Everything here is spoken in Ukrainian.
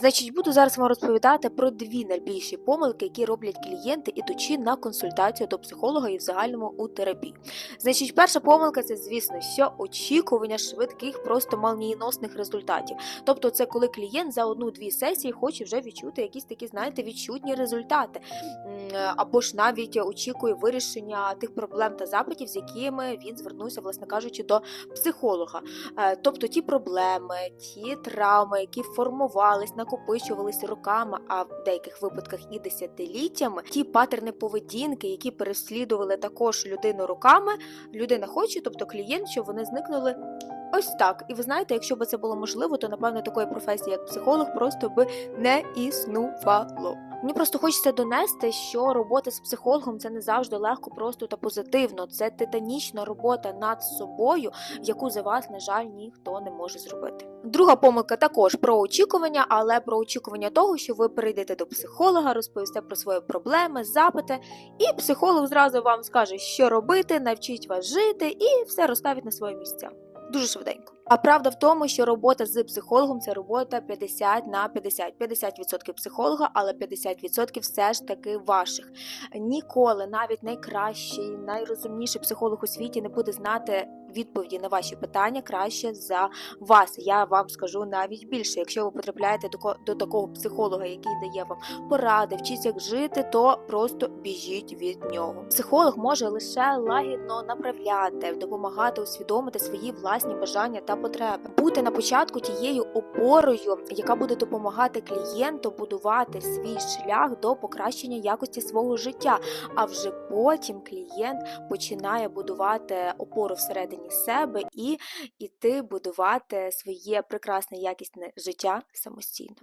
Значить, буду зараз вам розповідати про дві найбільші помилки, які роблять клієнти, ідучи на консультацію до психолога і в загальному у терапії. Значить, перша помилка це, звісно, що очікування швидких, просто молнієносних результатів. Тобто, це коли клієнт за одну-дві сесії хоче вже відчути якісь такі, знаєте, відчутні результати, або ж навіть очікує вирішення тих проблем та запитів, з якими він звернувся, власне кажучи, до психолога. Е, Тобто ті проблеми, ті травми, які формувались, накопичувались роками, а в деяких випадках і десятиліттями, ті патерни поведінки, які переслідували також людину роками, людина хоче, тобто клієнт, щоб вони зникнули. Ось так. І ви знаєте, якщо б це було можливо, то напевно такої професії, як психолог, просто би не існувало. Мені просто хочеться донести, що робота з психологом це не завжди легко, просто та позитивно. Це титанічна робота над собою, яку за вас, на жаль, ніхто не може зробити. Друга помилка також про очікування, але про очікування того, що ви прийдете до психолога, розповісте про свої проблеми, запити, і психолог зразу вам скаже, що робити, навчить вас жити, і все розставить на свої місця. Дуже швиденько. А правда в тому, що робота з психологом це робота 50 на 50. 50% психолога, але 50% все ж таки ваших. Ніколи навіть найкращий, найрозумніший психолог у світі не буде знати відповіді на ваші питання краще за вас. Я вам скажу навіть більше. Якщо ви потрапляєте до, ко- до такого психолога, який дає вам поради, вчить, як жити, то просто біжіть від нього. Психолог може лише лагідно направляти, допомагати усвідомити свої власні бажання та потреби, бути на початку тією опорою, яка буде допомагати клієнту будувати свій шлях до покращення якості свого життя. А вже потім клієнт починає будувати опору всередині себе і іти будувати своє прекрасне якісне життя самостійно.